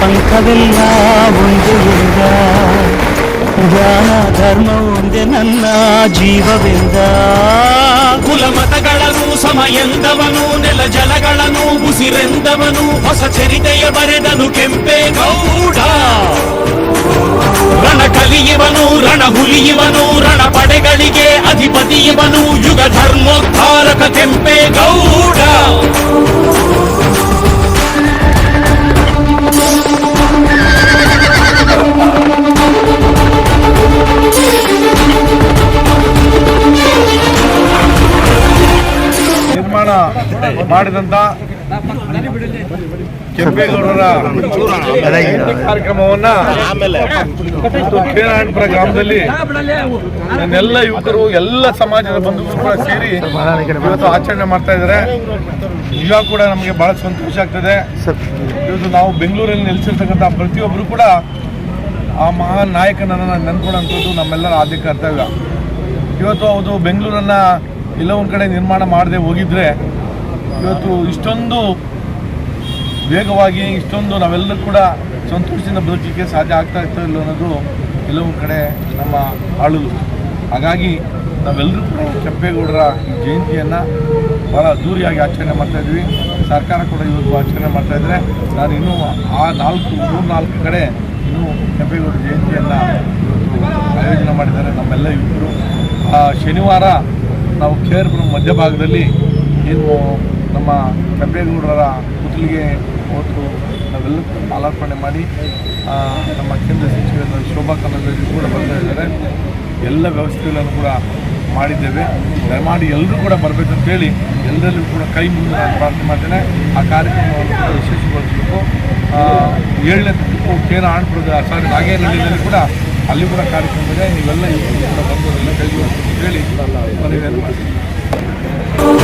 ಪಂಕವೆಲ್ಲ ಒಂದು ಎಂದ ಜ್ಞಾನ ಧರ್ಮ ಒಂದೇ ನನ್ನ ಜೀವವೆಂದ ಕುಲ ಮತಗಳನ್ನು ಸಮ ಎಂದವನು ನೆಲ ಜಲಗಳನ್ನು ಉಸಿರೆಂದವನು ಹೊಸ ಚರಿತೆಯ ಬರೆದನು ಕೆಂಪೇಗೌಡ ರಣ ಕಲಿಯುವನು ರಣ ಹುಲಿಯುವನು ರಣ ಪಡೆಗಳಿಗೆ ಅಧಿಪತಿಯುವನು ಯುಗ ಧರ್ಮೋದ್ಧಾರಕ ಕೆಂಪೇಗೌಡ ಮಾಡಿದಂತ ಕೆಂಪೇಗೌಡರ ಕಾರ್ಯಕ್ರಮವನ್ನ ಕೇರಾಯಣಪುರ ಗ್ರಾಮದಲ್ಲಿ ನನ್ನೆಲ್ಲ ಯುವಕರು, ಎಲ್ಲ ಸಮಾಜದ ಬಂಧುಗಳು ಕೂಡ ಸೇರಿ ಇವತ್ತು ಆಚರಣೆ ಮಾಡ್ತಾ ಇದ್ದಾರೆ. ಈಗ ಕೂಡ ನಮಗೆ ಬಹಳ ಸಂತೋಷ ಆಗ್ತದೆ. ಇವತ್ತು ನಾವು ಬೆಂಗಳೂರಲ್ಲಿ ನೆಲೆಸಿರ್ತಕ್ಕಂಥ ಪ್ರತಿಯೊಬ್ಬರು ಕೂಡ ಆ ಮಹಾನ್ ನಾಯಕನನ್ನು ನೆನ್ಕೊಳ್ಳೋಂಥದ್ದು ನಮ್ಮೆಲ್ಲರ ಆದ್ಯ ಕರ್ತವ್ಯ ಇವತ್ತು ಅದು ಬೆಂಗಳೂರನ್ನ ಎಲ್ಲ ಒಂದು ಕಡೆ ನಿರ್ಮಾಣ ಮಾಡದೆ ಹೋಗಿದ್ರೆ ಇವತ್ತು ಇಷ್ಟೊಂದು ವೇಗವಾಗಿ, ಇಷ್ಟೊಂದು ನಾವೆಲ್ಲರೂ ಕೂಡ ಸಂತೋಷದಿಂದ ಬದುಕಲಿಕ್ಕೆ ಸಾಧ್ಯ ಆಗ್ತಾ ಇತ್ತು ಇಲ್ಲ ಅನ್ನೋದು ಕೆಲವೊಂದು ಕಡೆ ನಮ್ಮ ಆಳುಗಳು ಹಾಗಾಗಿ ನಾವೆಲ್ಲರೂ ಕೂಡ ಕೆಂಪೇಗೌಡರ ಜಯಂತಿಯನ್ನು ಭಾಳ ಅದ್ದೂರಿಯಾಗಿ ಆಚರಣೆ ಮಾಡ್ತಾಯಿದ್ವಿ ಸರ್ಕಾರ ಕೂಡ ಇವತ್ತು ಆಚರಣೆ ಮಾಡ್ತಾ ಇದ್ದಾರೆ ನಾನು ಇನ್ನೂ ಆ ನಾಲ್ಕು, ಮೂರು, ನಾಲ್ಕು ಕಡೆ ಇನ್ನೂ ಕೆಂಪೇಗೌಡರ ಜಯಂತಿಯನ್ನು ಇವತ್ತು ಆಯೋಜನೆ ಮಾಡಿದ್ದಾರೆ ನಮ್ಮೆಲ್ಲ ಯುವಕರು ಆ ಶನಿವಾರ ನಾವು ಕೆ ಆರ್ ಪುರಂ ಮಧ್ಯಭಾಗದಲ್ಲಿ ಏನು ನಮ್ಮ ಕೆಂಪೇಗೌಡರ ಪುತ್ಲಿಗೆ ಹೋದ್ರು ನಾವೆಲ್ಲರೂ ಕೂಡ ಮಾಲಾರ್ಪಣೆ ಮಾಡಿ ನಮ್ಮ ಕೇಂದ್ರ ಸಚಿವ ಶೋಭಾ ಕನ್ನಡದಲ್ಲಿ ಕೂಡ ಬರ್ತಾ ಇದ್ದಾರೆ. ಎಲ್ಲ ವ್ಯವಸ್ಥೆಗಳನ್ನು ಕೂಡ ಮಾಡಿದ್ದೇವೆ. ದಯಮಾಡಿ ಎಲ್ಲರೂ ಕೂಡ ಬರಬೇಕಂತೇಳಿ ಎಲ್ಲರಲ್ಲೂ ಕೂಡ ಕೈ ಮುಂದೆ ನಾನು ಪ್ರಾರ್ಥನೆ ಮಾಡ್ತೇನೆ. ಆ ಕಾರ್ಯಕ್ರಮವನ್ನು ಕೂಡ ಯಶಸ್ವಿಗೊಳಿಸಬೇಕು. ಆ, ಏಳನೇ ತಾರೀಕು ಕೇರ ಆಣ್ಪುರದ ಸಾರಿ ನಾಗೇನಹಳ್ಳಿಯಲ್ಲಿ ಕೂಡ ಅಲ್ಲಿ ಕೂಡ ಕಾರ್ಯಕ್ರಮ ಇದೆ ನೀವೆಲ್ಲ ಇವತ್ತು ಕೂಡ ಬಂದು ಎಲ್ಲ ಕೈ ಜೋಡಿಸಿ ಹೇಳಿ ಮನವಿಯನ್ನು ಮಾಡ್ತೀನಿ